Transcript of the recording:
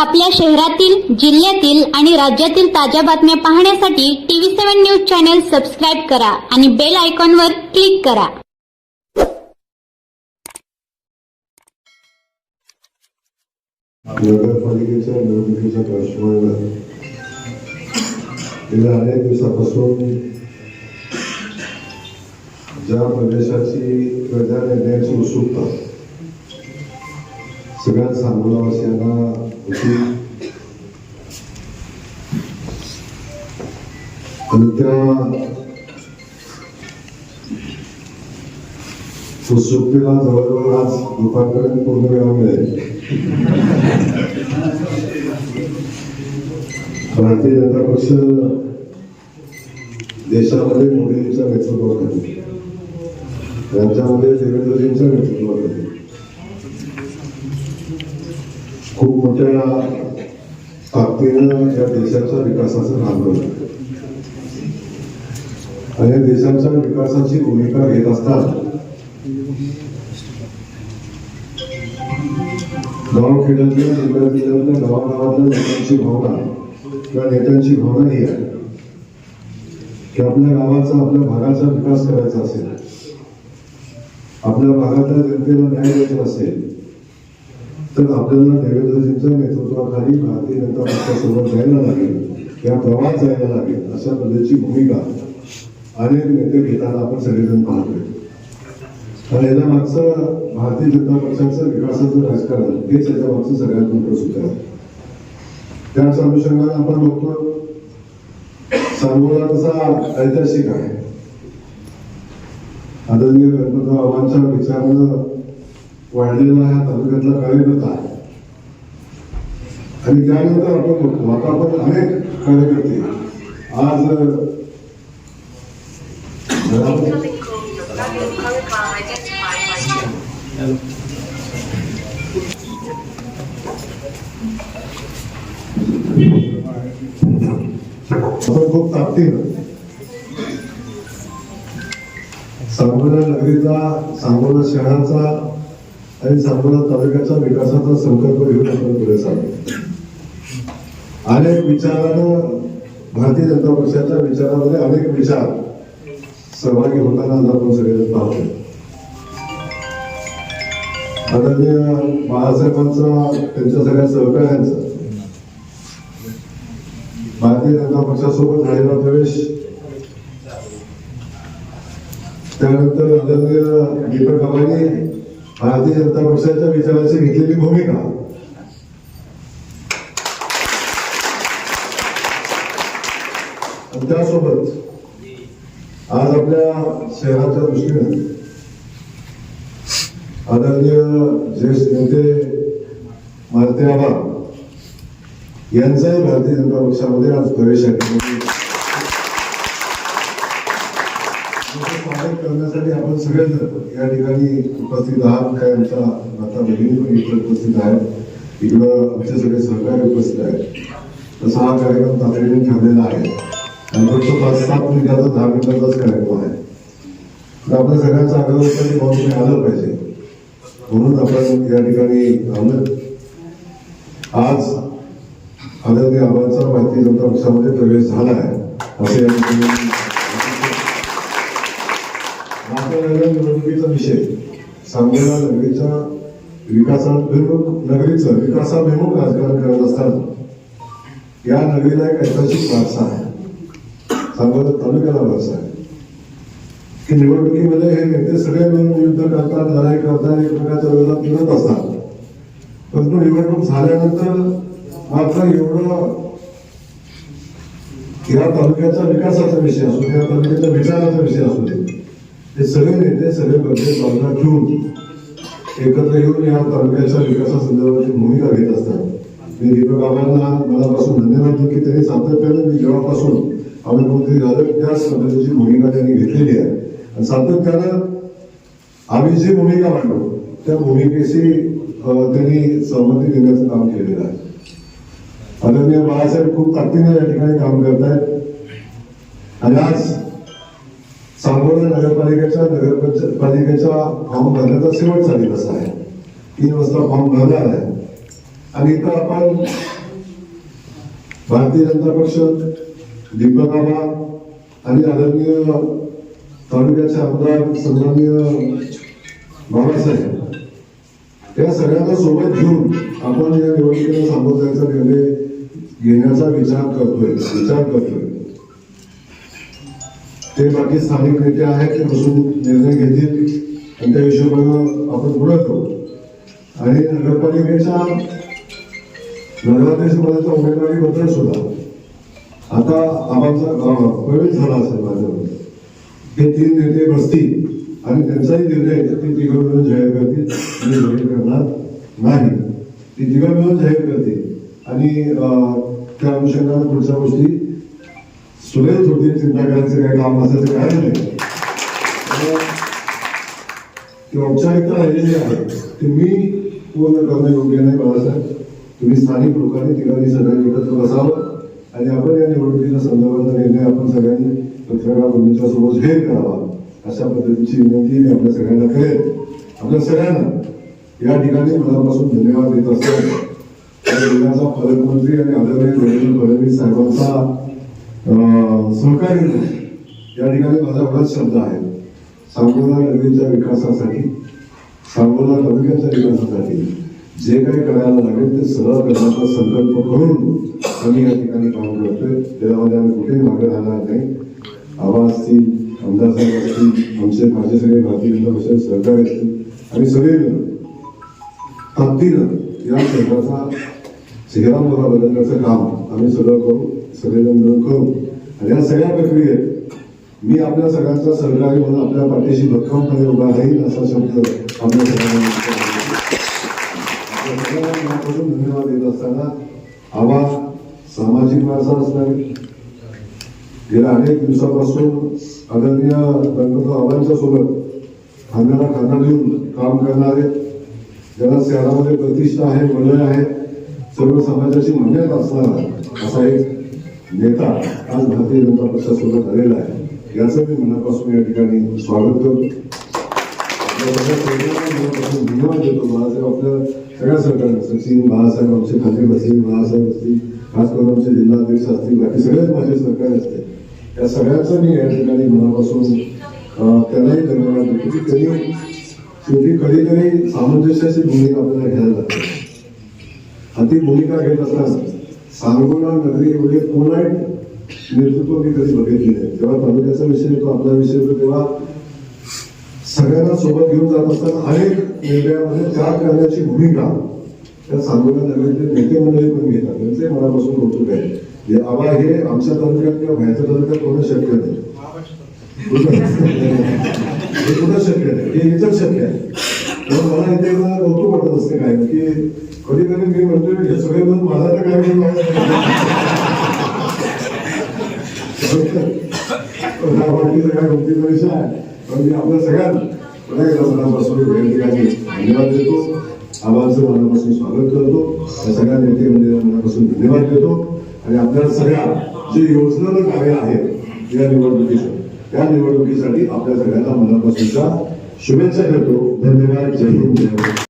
आपल्या शहरातील जिल्ह्यातील आणि राज्यातील ताज्या बातम्या पाहण्यासाठी TV seven news channel subscribe करा आणि बेल आयकॉनवर क्लिक करा. नगरपालिकेच्या निवडणुकीच्या पार्श्वभूमीवर गेल्या अनेक दिवसापासून ज्या प्रदेशाची प्रजा ज्या निर्णयाची उत्सुकता सगळ्या सांगोलावासियांना होती आणि त्या उत्सुकतेला जवळजवळ आज दुपारपर्यंत पूर्ण वेळा मिळेल भारतीय जनता पक्ष देशामध्ये मोदींच्या नेतृत्वाखाली राज्यामध्ये देवेंद्रजींच्या नेतृत्वाखाली. खूप मोठ्या ताकदीनं या देशाच्या विकासाचं काम आणि या देशाच्या विकासाची भूमिका घेत असताना गावखेड्यातल्या जिल्ह्यातल्या गावागावातल्या नेत्यांची भावना किंवा नेत्यांची भावना ही आहे की आपल्या गावाचा आपल्या भागाचा विकास करायचा असेल. आपल्या भागातल्या जनतेला न्याय द्यायचा असेल. तर आपल्याला देवेंद्रजींच्या नेतृत्वाखाली भारतीय जनता पक्षासोबत जायला लागेल. या प्रवास जायला लागेल अशा पद्धतीची भूमिका अनेक नेते घेताना आपण सगळेजण पाहतोय. आणि याच्या मागचं भारतीय जनता पक्षाचं विकासाचं राजकारण हेच याच्या मागचं सगळ्यात मोठं सूत्र आहे. त्याच अनुषंगाने आपण बघतो सांगोला तसा ऐतिहासिक आहे. आदरणीय गणपतरावांच्या विचारानं वाढलेला ह्या तालुक्यातला कार्यकर्ता आहे. आणि त्यानंतर आपण बघतो आता आपण अनेक कार्यकर्ते आज खूप ताकदीनं सांगोला नगरीचा सांगोला शहराचा आणि सांगोला तालुक्याच्या विकासाचा संकल्प घेऊन आपण पुढे चालतो अनेक विचारानं भारतीय जनता पक्षाच्या विचारामध्ये अनेक विचार सहभागी होताना आज आपण सगळेजण पाहतो आदरणीय बाळासाहेबांचा त्यांच्या सगळ्या सहकार्यांचा भारतीय जनता पक्षासोबत झालेला प्रवेश त्यानंतर आदरणीय दीपक आबांनी भारतीय जनता पक्षाच्या विचाराची घेतलेली भूमिका. त्यासोबत आज आपल्या शहराच्या दृष्टीने आदरणीय ज्येष्ठ नेते मारुती आबा यांचाही भारतीय जनता पक्षामध्ये आज प्रवेश आहे स्वागत करण्यासाठी आपण सगळेजण या ठिकाणी उपस्थित आहात काय आमच्या माता भगिनी पण इकडे उपस्थित आहेत. इकडं आमचे सगळे सहकारी उपस्थित आहेत. तसा हा कार्यक्रम तातडीने ठेवलेला आहे. आणि फक्त पाच सात मिनिटाचा दहा मिनिटाचाच कार्यक्रम आहे. तर आपल्या सगळ्यांचा आग्रह होता तुम्ही आलं पाहिजे. म्हणून आपण या ठिकाणी आलं आज आदरणीय आबांचा भारतीय जनता पक्षामध्ये प्रवेश झाला आहे असे या ठिकाणी आपल्या निवडणुकीचा विषय सांगोला नगरीच्या विकासाभिमुख नगरीचं विकासाभिमुख राजकारण करत असताना या नगरीला एक ऐतिहासिक वारसा आहे. सांगोला तालुक्याला वारसा आहे. की निवडणुकीमध्ये हे नेते सगळे मिळून युद्ध करतात लढाई करतात एकमेकाच्या विरोधात फिरत असतात. परंतु निवडणूक झाल्यानंतर मात्र एवढं या तालुक्याचा विकासाचा विषय असो या तालुक्याच्या विचाराचा विषय हे सगळे नेते सगळे प्रत्येक बाजूला ठेवून एकत्र येऊन या तालुक्याच्या विकासासंदर्भाची भूमिका घेत असतात. मी दीपक बाबांना मनापासून धन्यवाद देतो की त्यांनी सातत्याने मी जेव्हापासून आम्ही मंत्री झालो त्याच पद्धतीची भूमिका त्यांनी घेतलेली आहे. आणि सातत्यानं आम्ही जी भूमिका मांडलो त्या भूमिकेशी त्यांनी सहमती देण्याचं काम केलेलं आहे. आदरणीय बाळासाहेब खूप ताकदीने या ठिकाणी काम करत आहेत आणि आज सांगोला नगरपालिकेच्या नगरपालिकेचा फॉर्म भरण्याचा शेवटचा दिवस आहे. तीन वाजता फॉर्म भरणार आहे. आणि इथं आपण भारतीय जनता पक्ष दीपक आबा आणि आदरणीय तालुक्याचे आमदार सन्माननीय बाबासाहेब या सगळ्यांना सोबत घेऊन आपण या निवडणुकीला सामोरं जायचा निर्णय घेण्याचा विचार करतोय विचार करतोय. ते बाकी स्थानिक नेते आहेत ते बसून निर्णय घेतील. आणि त्या हिशोबानं आपण पुढं करू आणि नगरपालिकेच्या नगराध्यक्ष पदाच्या उमेदवारीबद्दल सुद्धा. आता आबांचा प्रवेश झाला असेल माझ्यामध्ये ते तीन नेते बसतील आणि त्यांचाही निर्णय ते तिघं मिळून जाहीर करतील. आणि जाहीर करणार नाही. ते तिघं मिळून जाहीर करतील. आणि त्या अनुषंगाने पुढच्या गोष्टी सुरेश होतील चिंता करायचं काही काम असायचं काय नाही त्यामुळे ती औपचारिकता राहिलेली आहे. ती मी पूर्ण करणं योग्य नाही बाळासाहेब तुम्ही स्थानिक लोकांनी ठिकाणी सगळ्यांनी एकत्र बसावं आणि आपण या निवडणुकीच्या संदर्भात निर्णय आपण सगळ्यांनी पत्रकार बंधूंच्या समोर जाहीर करावा अशा पद्धतीची विनंती मी आपल्या सगळ्यांना करेन. आपल्या सगळ्यांना या ठिकाणी मनापासून धन्यवाद देत असतो. या जिल्ह्याचा आणि आदरणीय देवेंद्र फडणवीस साहेबांचा सहकार्य या ठिकाणी माझा बराच शब्द आहे. सांगोला नदीच्या विकासासाठी सांगोला तालुक्याच्या विकासासाठी जे काही करायला लागेल ते सगळं करण्याचा संकल्प करून आम्ही या ठिकाणी काम करतोय. त्यामध्ये आम्ही कुठेही मागे राहणार नाही. आवा असतील आमदार साहेब असतील आमचे माझे सगळे भारतीय जनता पक्षाचे सहकारी असतील आणि सगळे मिळून ताकदीनं या शहराचा चेहरा मोहरा बदलण्याचं काम आम्ही सगळं करू. सगळेजण मिळून करू आणि या सगळ्या प्रक्रियेत मी आपल्या सगळ्यांचा सहकारी म्हणून आपल्या पाठीशी भक्कमपणे उभा राहील असा शब्द आपल्या सगळ्यांना मनापासून धन्यवाद देत असताना आवा सामाजिक वारसा असणारे. गेल्या अनेक दिवसापासून आदरणीय गणपती आव्हांच्या सोबत खांद्याला खांदा देऊन काम करणारे ज्याला शहरामध्ये प्रतिष्ठा आहे वलय आहे सर्व समाजाची मान्यता असणारा असा एक नेता आज भारतीय जनता पक्षासोबत आलेला आहे. याचं मी मनापासून या ठिकाणी स्वागत करतो. विमान धन्यवाद देतो. बाळासाहेब आपल्या सगळ्या सरकारला सचिन बाळासाहेब आमचे खाते बसतील बाळासाहेब असतील खास करून आमचे जिल्हाध्यक्ष असतील बाकी सगळेच माझे सरकार असतील या सगळ्याचं मी या ठिकाणी मनापासून त्यांनाही धन्यवाद देतो. की त्यांनी शेवटी कधीतरी सामंजस्याची भूमिका आपल्याला घ्यायला लागते आणि ती भूमिका घेत असताना सांगोला नगरी एवढे पोलाईट नेतृत्व मी कधी बघितले नाही. तेव्हा तालुक्याचा विषय येतो आपला विषय येतो तेव्हा सगळ्यांना सोबत घेऊन जात असताना अनेक निर्णयामध्ये त्याग करण्याची भूमिका त्या सांगोला नगरीतले नेते मंडळी पण घेतात. त्यांचे मनापासून कौतुक आहे. आबा हे आमच्या तालुक्यात किंवा बाहेरच्या तालुक्यात होणं शक्य नाही? हे कुठं शक्य नाही? हे इथंच शक्य आहे. मला इथे ना कौतुक वाटत असते काय की कधी कधी मी म्हणतो हे सगळे म्हणून मला तर काय म्हणून काय गमतीचा विषय आहे पण मी आपल्या सगळ्यांना पुन्हा एकदा मनापासून ठिकाणी धन्यवाद देतो. आवाजचं मनापासून स्वागत करतो. या सगळ्या नेते मंडळींना मनापासून धन्यवाद देतो. आणि आपल्या सगळ्या जे योजना कार्य आहेत या निवडणुकीच्या त्या निवडणुकीसाठी आपल्या सगळ्यांना मनापासूनच्या शुभेच्छा देतो धन्यवाद. जय हिंद. जय